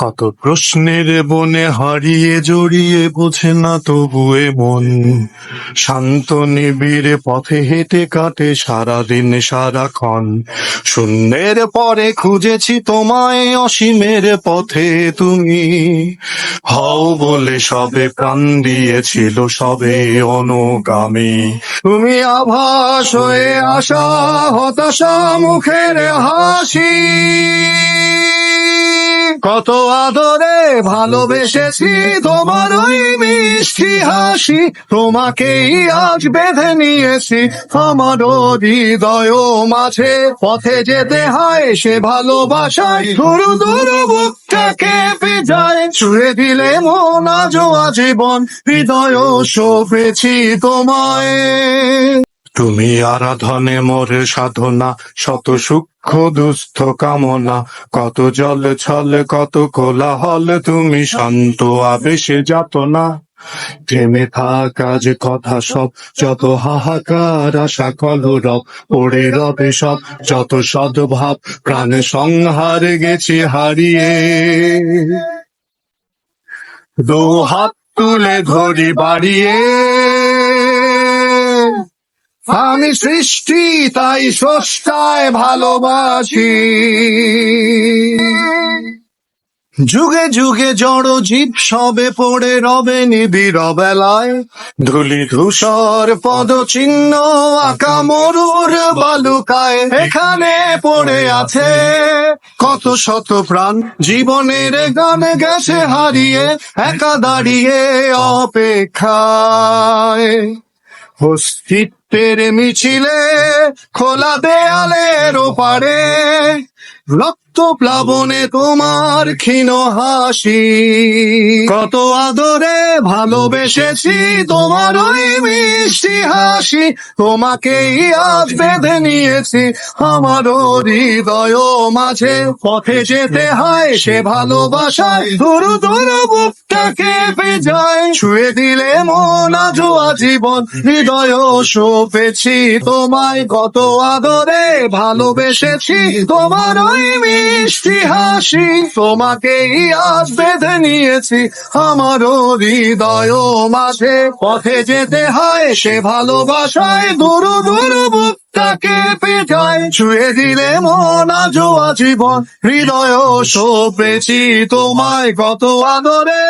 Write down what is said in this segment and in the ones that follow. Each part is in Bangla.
কত প্রশ্নের বনে হারিয়ে জড়িয়ে বোঝে না তবুয়ে মন। শান্ত নিবিড় পথে হেঁটে কাটে সারাদিন সারাক্ষণ। শূন্যের পরে খুঁজেছি তোমায় অসীমের পথে তুমি। হও বলে সবে প্রাণ দিয়েছিল সবে অনুগামী। তুমি আভাস হয়ে আসা হতাশা মুখের হাসি। কত আদরে ভালোবেসেছি তোমার ওই মিষ্টি হাসি। তোমাকেই আজ বেঁধে নিয়েছি আমার হৃদয় মাঝে। পথে যেতে হয় সে ভালোবাসায়। দূর দূর বুকটা কেঁপে যায় ছুঁয়ে দিলে মন আজও আজীবন। হৃদয় সপেছি তোমায়। তুমি আরাধনে মোর সাধনা, শত সূক্ষ্ম দুস্থ কামনা। কত জল ছল, কত কোলাহল, তুমি শান্ত আবেশে যাত না থেমে থাকা যে কথা সব, যত হাহাকার আশা কলরব পড়ে রবে সব, যত সদ্ভাব প্রাণ সংহার গেছে হারিয়ে। দু হাত তুলে ধরি বাড়িয়ে। আমি সৃষ্টি, তাই স্রষ্টায় ভালোবাসি। যুগে যুগে জড় জীব সবে পড়ে রবে নিবিড় বেলায় ধুলি ধূসর পদ চিহ্ন আঁকা মরুর বালুকায় এখানে পড়ে আছে। কত শত প্রাণ জীবনের গানে গেছে হারিয়ে, একা দাঁড়িয়ে অপেক্ষায়। অস্তিত্বের মিছিলে খোলা দেয়ালের ওপারে রক্ত প্লাবনে তোমার ক্ষীণ হাসি। কত আদরে ভালোবেসেছি তোমার ওই মিষ্টি হাসি। তোমাকেই আজ বেঁধে নিয়েছি আমার হৃদয় মাঝে। পথে যেতে হয় সে ভালোবাসায় দূর দূর বুকটা কেঁপে যায়। ছুঁয়ে দিলে মন আজও আজীবন হৃদয় সপেছি তোমায়। কত আদরে ভালোবেসেছি তোমার ওই মিষ্টি হাসি, তোমাকেই আজ বেঁধে নিয়েছি। আমার হৃদয় মাঝে পথে যেতে হয়, সে ভালোবাসায় দূর দূর কেঁপে যায় ছুঁয়ে দিলে মন আজও আজীবন। হৃদয় সপেছি তোমায় কত আদরে।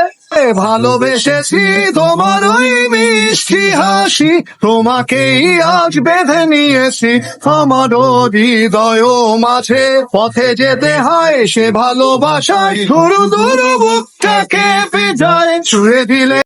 ভালোবেসেছি তোমার ওই মিষ্টি হাসি। তোমাকেই আজ বেঁধে নিয়েছি আমার হৃদয় মাঝে। পথে যেতে হয় সে ভালোবাসায় দূর দূর বুকটা কেঁপে ছুঁয়ে দিলে